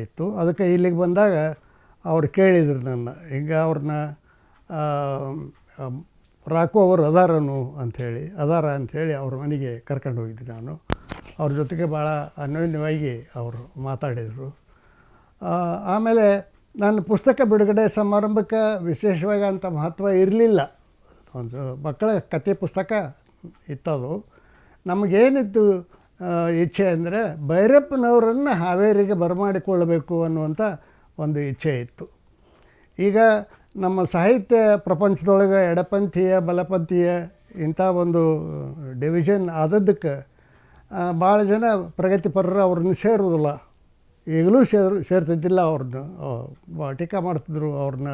ಇತ್ತು. ಅದಕ್ಕೆ ಇಲ್ಲಿಗೆ ಬಂದಾಗ ಅವ್ರು ಕೇಳಿದ್ರು ನನ್ನ, ಹಿಂಗೆ ಅವ್ರನ್ನ ರಾಕು ಅವರು ಅದಾರನು ಅಂಥೇಳಿ, ಅದಾರ ಅಂಥೇಳಿ ಅವ್ರ ಮನೆಗೆ ಕರ್ಕೊಂಡು ಹೋಗಿದ್ದೆ ನಾನು. ಅವ್ರ ಜೊತೆಗೆ ಭಾಳ ಅನ್ಯೋನ್ಯವಾಗಿ ಅವರು ಮಾತಾಡಿದರು. ಆಮೇಲೆ ನನ್ನ ಪುಸ್ತಕ ಬಿಡುಗಡೆ ಸಮಾರಂಭಕ್ಕೆ ವಿಶೇಷವಾಗಿ ಅಂಥ ಮಹತ್ವ ಇರಲಿಲ್ಲ. ಒಂದು ಮಕ್ಕಳ ಕತೆ ಪುಸ್ತಕ ಇತ್ತದು. ನಮಗೇನಿತ್ತು ಇಚ್ಛೆ ಅಂದರೆ ಭೈರಪ್ಪನವರನ್ನು ಹಾವೇರಿಗೆ ಬರಮಾಡಿಕೊಳ್ಳಬೇಕು ಅನ್ನುವಂಥ ಒಂದು ಇಚ್ಛೆ ಇತ್ತು. ಈಗ ನಮ್ಮ ಸಾಹಿತ್ಯ ಪ್ರಪಂಚದೊಳಗೆ ಎಡಪಂಥೀಯ, ಬಲಪಂಥೀಯ ಇಂಥ ಒಂದು ಡಿವಿಷನ್ ಆದದ್ದಕ್ಕೆ ಭಾಳ ಜನ ಪ್ರಗತಿಪರರು ಅವ್ರನ್ನ ಸೇರುವುದಿಲ್ಲ. ಈಗಲೂ ಸೇರು, ಸೇರ್ತಿದ್ದಿಲ್ಲ ಅವ್ರನ್ನ ಟೀಕಾ ಮಾಡ್ತಿದ್ರು ಅವ್ರನ್ನ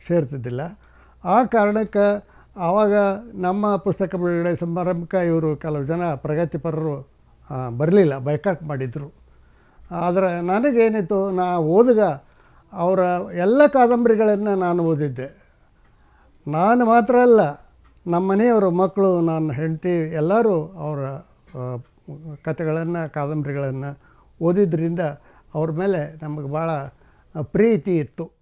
ಸೇರ್ತಿದ್ದಿಲ್ಲ. ಆ ಕಾರಣಕ್ಕೆ ಆವಾಗ ನಮ್ಮ ಪುಸ್ತಕ ಬಿಡುಗಡೆ ಸಮಾರಂಭಕ್ಕೆ ಇವರು ಕೆಲವು ಜನ ಪ್ರಗತಿಪರರು ಬರಲಿಲ್ಲ ಬೈಕಾಟ್ ಮಾಡಿದರು. ಆದರೆ ನನಗೇನಿತ್ತು, ನಾ ಓದುಗ ಅವರ ಎಲ್ಲ ಕಾದಂಬರಿಗಳನ್ನು ನಾನು ಓದಿದ್ದೆ. ನಾನು ಮಾತ್ರ ಅಲ್ಲ, ನಮ್ಮ ಮನೆಯವರು, ಮಕ್ಕಳು, ನನ್ನ ಹೆಂಡತಿ ಎಲ್ಲರೂ ಅವರ ಕಥೆಗಳನ್ನು, ಕಾದಂಬರಿಗಳನ್ನು ಓದಿದ್ದರಿಂದ ಅವ್ರ ಮೇಲೆ ನಮಗೆ ಭಾಳ ಪ್ರೀತಿ ಇತ್ತು.